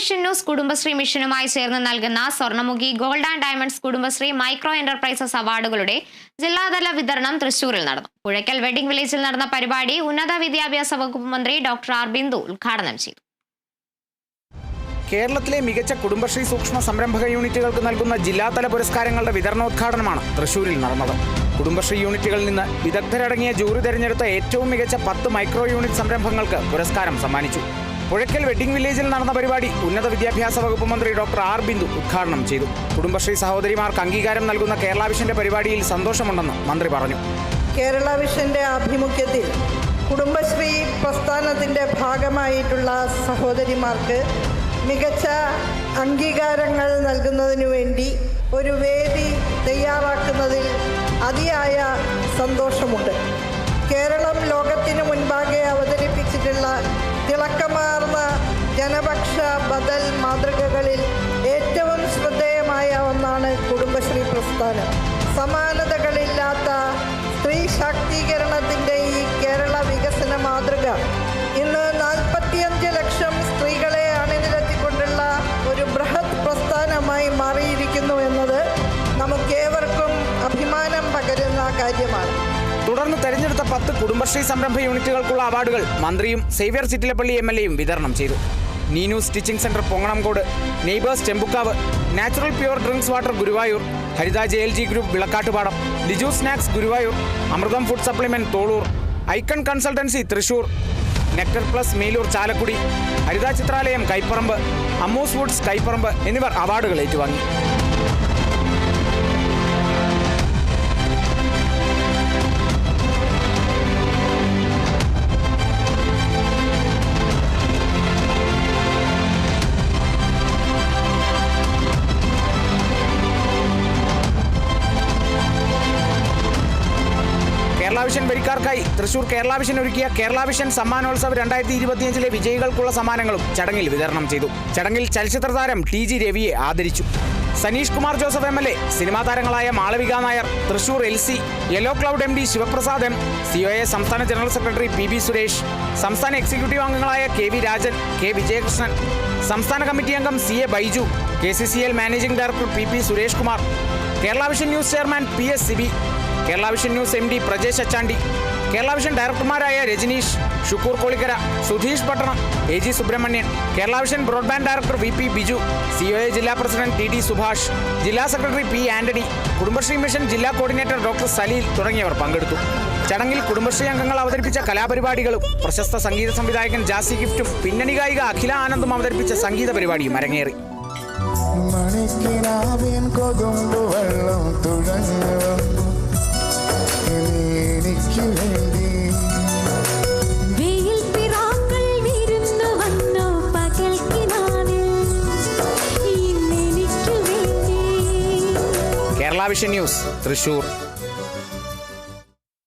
Vision news Kudumbashree മിഷനുമായി ചേർന്ന് നൽകുന്ന Swarnamukhi gold and diamonds Kudumbashree micro enterprises അവാർഡുകളുടെ ജില്ലാതല വിതരണം തൃശൂരിൽ നടന്നു. പുഴയ്ക്കൽ വെഡിംഗ് വില്ലേജിൽ നടന്ന പരിപാടി ഉന്നത വിദ്യാഭ്യാസ വകുപ്പ് മന്ത്രി ഡോക്ടർ ആർ ബിന്ദു ഉദ്ഘാടനം ചെയ്തു. കേരളത്തിലെ മികച്ച കുടുംബശ്രീ സൂക്ഷ്മ സംരംഭക യൂണിറ്റുകൾക്ക് നൽകുന്ന ജില്ലാതല പുരസ്കാരങ്ങളുടെ വിതരണോദ്ഘാടനമാണ് തൃശൂരിൽ നടന്നത്. കുടുംബശ്രീ യൂണിറ്റുകളിൽ നിന്ന് വിദഗ്ധരടങ്ങിയ ജൂറി തെരഞ്ഞെടുത്ത ഏറ്റവും മികച്ച പത്ത് മൈക്രോ യൂണിറ്റ് സംരംഭങ്ങൾക്ക് പുരസ്കാരം സമ്മാനിച്ചു. പുഴയ്ക്കൽ വെഡിംഗ് വില്ലേജിൽ നടന്ന പരിപാടി ഉന്നത വിദ്യാഭ്യാസ വകുപ്പ് മന്ത്രി ഡോക്ടർ ആർ ബിന്ദു ഉദ്ഘാടനം ചെയ്തു. കുടുംബശ്രീ സഹോദരിമാർക്ക് അംഗീകാരം നൽകുന്ന കേരള വിഷന്റെ പരിപാടിയിൽ സന്തോഷമുണ്ടെന്ന് മന്ത്രി പറഞ്ഞു. കേരള വിഷന്റെ ആഭിമുഖ്യത്തിൽ കുടുംബശ്രീ പ്രസ്ഥാനത്തിന്റെ ഭാഗമായിട്ടുള്ള സഹോദരിമാർക്ക് മികച്ച അംഗീകാരങ്ങൾ നൽകുന്നതിനു വേണ്ടി ഒരു വേദി തയ്യാറാക്കുന്നതിൽ അതിയായ സന്തോഷമുണ്ട്. കേരളം ലോകത്തിന് മുൻപാകെ അവതരിപ്പിച്ചിട്ടുള്ള ജനപക്ഷ ബദൽ മാതൃകകളിൽ ഏറ്റവും ശ്രദ്ധേയമായ ഒന്നാണ് കുടുംബശ്രീ പ്രസ്ഥാനം. സമാനതകളില്ലാത്ത സ്ത്രീ ശാക്തീകരണത്തിന്റെ ഈ കേരള വികസന മാതൃക ഇന്ന് നാൽപ്പത്തിയഞ്ച് ലക്ഷം സ്ത്രീകളെ അണിനിരത്തിക്കൊണ്ടുള്ള ഒരു ബൃഹത് പ്രസ്ഥാനമായി മാറിയിരിക്കുന്നു എന്നത് നമുക്കേവർക്കും അഭിമാനം പകരുന്ന കാര്യമാണ്. തുടർന്ന് തെരഞ്ഞെടുത്ത പത്ത് കുടുംബശ്രീ സംരംഭ യൂണിറ്റുകൾക്കുള്ള അവാർഡുകൾ മന്ത്രിയും സേവ്യർ ചിറ്റിലപ്പള്ളി എം എൽ എയും വിതരണം ചെയ്തു. Neenu stitching centre Ponganamkode neighbours Chembukkavu natural pure drinks water Guruvayur Haritha J L G group Vilakkattupadam Liju snacks Guruvayur Amritham food supplement Thollur icon consultancy Thrissur nectar plus Melur Chalakudy Haritha Chithralayam Kaiparamba Ammus woods Kaiparamba എന്നിവർ അവാർഡുകൾ ഏറ്റുവാങ്ങി. Kerala vision വരിക്കാർക്കായി Thrissur Kerala vision ഒരുക്കിയ Kerala vision സമ്മാനോത്സവ് രണ്ടായിരത്തി ഇരുപത്തിയഞ്ചിലെ വിജയികൾക്കുള്ള സമ്മാനങ്ങളും ചടങ്ങിൽ വിതരണം ചെയ്തു. ചടങ്ങിൽ ചലച്ചിത്ര താരം ടി ജി രവിയെ ആദരിച്ചു. Saneesh Kumar Joseph M L A cinema താരങ്ങളായ Malavika Nair Thrissur L C yellow cloud M D Sivaprasad M C O A സംസ്ഥാന general secretary P B Suresh സംസ്ഥാന എക്സിക്യൂട്ടീവ് അംഗങ്ങളായ K V Rajan K Vijayakrishnan സംസ്ഥാന committee അംഗം C A Baiju K C C L managing director P P Suresh Kumar Kerala vision news chairman P S Siby Kerala vision news M D Prajesh Achandi. Kerala vision ഡയറക്ടർമാരായ Rajaneesh Shukoor Kolikkara Sudheesh Pattanam A G Subramanian Kerala vision broadband director V P Biju C O A ജില്ലാ president T D Subhash ജില്ലാ secretary P Antony Kudumbashree mission ജില്ലാ coordinator doctor Saleel തുടങ്ങിയവർ പങ്കെടുത്തു. ചടങ്ങിൽ കുടുംബശ്രീ അംഗങ്ങൾ അവതരിപ്പിച്ച കലാപരിപാടികളും പ്രശസ്ത സംഗീത സംവിധായകൻ ജാസി ഗിഫ്റ്റും പിന്നണി ഗായിക അഖില ആനന്ദും അവതരിപ്പിച്ച സംഗീത പരിപാടിയും അരങ്ങേറി. മണിക്കിനാവിൻ കൊതുമ്പ് കേരള ന്യൂസ് തൃശൂർ.